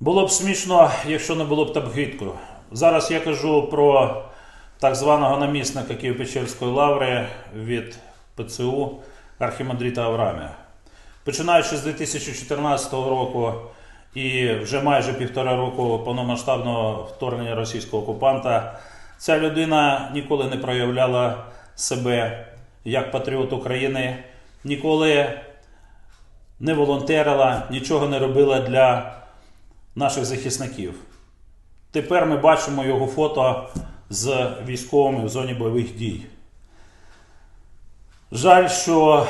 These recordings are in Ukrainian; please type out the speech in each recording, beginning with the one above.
Було б смішно, якщо не було б так гидко. Зараз я кажу про так званого намісника Києво-Печерської лаври від ПЦУ Архімандріта Аврамія. Починаючи з 2014 року і вже майже півтора року повномасштабного вторгнення російського окупанта, ця людина ніколи не проявляла себе як патріот України, ніколи не волонтерила, нічого не робила для наших захисників. Тепер ми бачимо його фото з військовими в зоні бойових дій. Жаль, що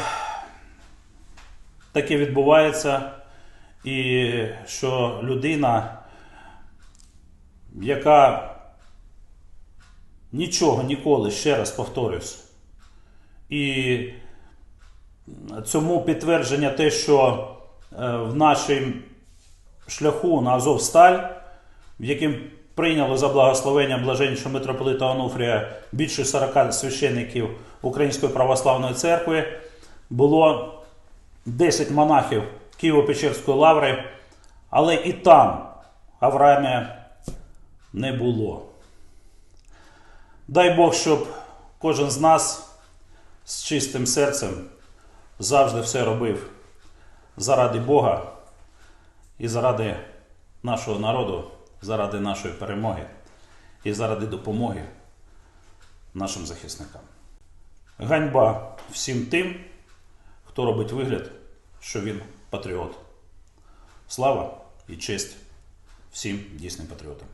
таке відбувається, і що людина, яка нічого ніколи, ще раз повторюсь, і цьому підтвердження те, що е, в нашому шляху на Азовсталь, в яким прийняло за благословення блаженнішого митрополита Онуфрія більше 40 священників Української православної церкви, було 10 монахів Києво-Печерської лаври, але і там Авраамія не було. Дай Бог, щоб кожен з нас з чистим серцем завжди все робив заради Бога і заради нашого народу, заради нашої перемоги і заради допомоги нашим захисникам. Ганьба всім тим, хто робить вигляд, що він патріот. Слава і честь всім дійсним патріотам.